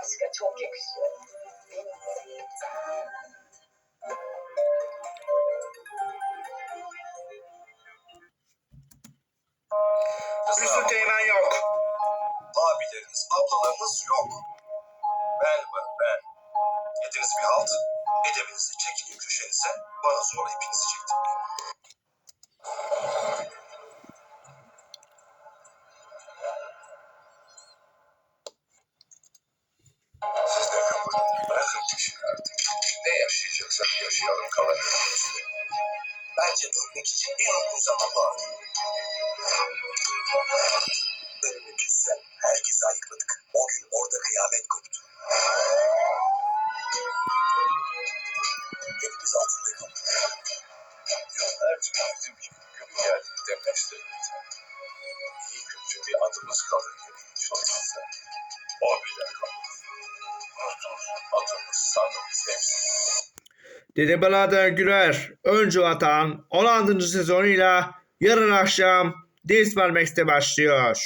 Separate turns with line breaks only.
Aşka çok
yok.
Abileriniz, ablalarınız yok. Ben ben. Yediniz bir halt, edebinizi çekilin köşenize, bana sonra ipinizi çektim. Kişiyi artık. Ne yaşayacaksak yaşayalım kalan ömrümüzde. Bence dönmek için en uygun zaman var. Önünü kessen herkesi ayıkladık. O gün orada kıyamet koptu. Elimiz altında kaldı. Yıllarca bizim gibi gün geldi depreşlerimize. İyi kötü bir adımız kalır gibi Adımız sanımız hepsi.
Dede Balader Güler, Öncü Vatan 16. sezonuyla yarın akşam Dismal Max'te başlıyor.